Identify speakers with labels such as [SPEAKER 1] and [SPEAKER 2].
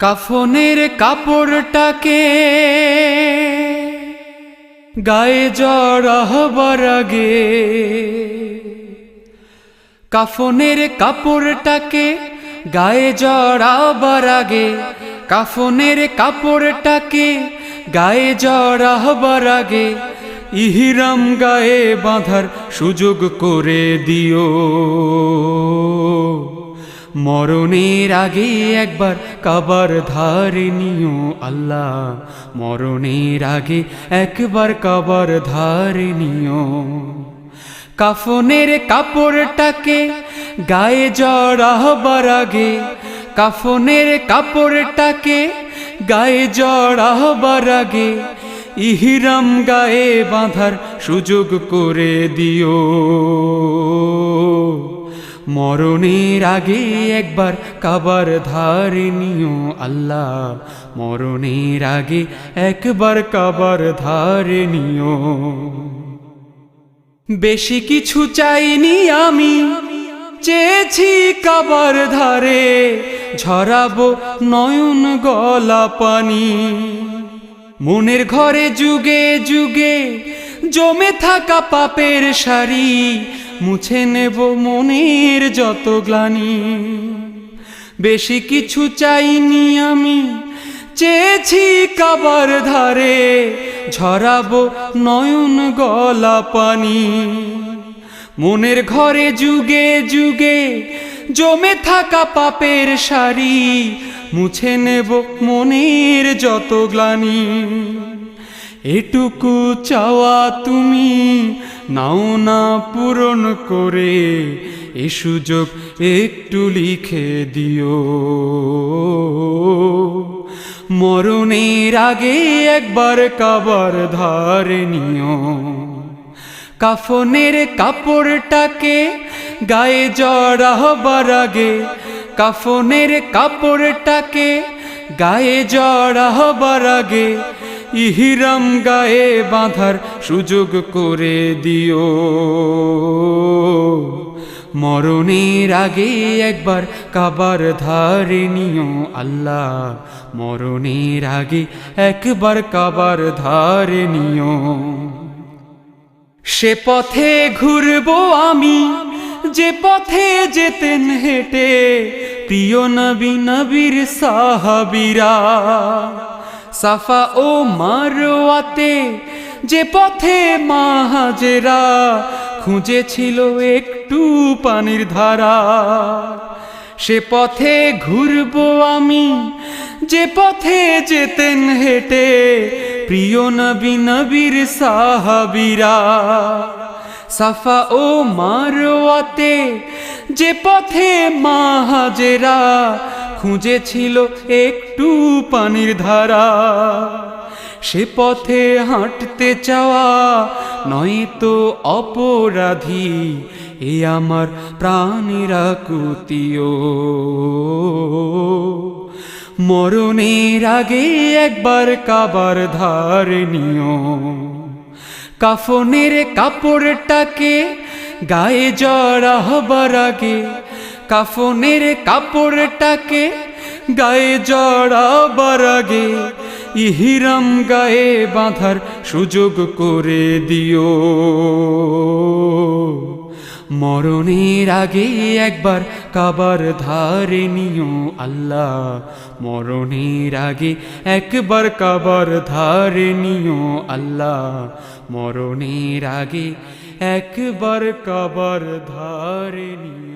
[SPEAKER 1] কাফনের কাপড়টাকে গায়ে জড়াহবার আগে কাফনের কাপড়টাকে গায়ে জড়াবার আগে কাফনের কাপড়টাকে গায়ে জড়াবার আগে ইহিরাম গায়ে বাঁধার সুযোগ করে দিও। মরণের আগে একবার কাবার ধারে নিও আল্লাহ। মরণের আগে একবার কাবার ধারে নিও। কাফনের কাপড়টাকে গায়ে জড়াবার আগে কাফনের কাপড়টাকে গায়ে জড়াবার আগে ইহিরাম গায়ে বাঁধার সুযোগ করে দিও। মরণের আগে একবার কাবার ধারে নিও আল্লাহ। মরণের আগে একবার কাবার ধারে নিও। বেশি কিছু চাইনি আমি, চেয়েছি কাবার ধারে। ঝরাবো নয়ন গলা পানি। মনের ঘরে যুগে যুগে জমে থাকা পাপের শাড়ি মুছে নেব মনের যত গ্লানি। বেশি কিছু চাইনি আমি, চেয়েছি কাবার ধারে, ঝরাবো নয়ন গলা পানি। মনের ঘরে যুগে যুগে জমে থাকা পাপের শাড়ি মুছে নেব মনের যত গ্লানি। এটুকু চাওয়া তুমি, নাও না পূরণ করে, এ সুযোগ একটু লিখে দিও। মরণের আগে একবার কাবার ধারে নিও। কাফনের কাপড়টাকে গায়ে জড়াবার আগে, কাফনের কাপড়টাকে গায়ে জড়াবার আগে ইহিরাম গায়ে বাঁধার সুযোগ করে দিও। মরণের আগে একবার কাবার ধারে নিও আল্লাহ। মরণের আগে একবার কাবার ধারে নিও। সে পথে ঘুরবো আমি, যে পথে যেতেন হেঁটে। প্রিয় নবী নবীর সাহাবিরা সাফা ও মারোয়াতে যে পথে মাহাজেরা খুঁজেছিল একটু পানির ধারা। সে পথে ঘুরবো আমি, যে পথে যেতেন হেঁটে প্রিয় নবী নবীর সাহাবিরা। সাফা ও মারোয়াতে যে পথে মাহাজেরা খুঁজেছিল একটু পানির ধারা। সে পথে হাঁটতে চাওয়া নয় তো অপরাধী, এ আমার প্রাণীরা কুতিও মরণের আগে একবার কাবার ধার নিও। কাফনের কাপড়টাকে গায়ে জড়া হবার আগে কাফনের কাপড়টাকে গায়ে জড়াবার আগে ইহিরাম গায়ে বাঁধার সুযোগ করে দিও। মরণের আগে একবার কাবার ধারে নিও আল্লাহ। মরণের আগে একবার কাবার ধারে নিও আল্লাহ। মরণের আগে একবার কাবার ধারে নিও।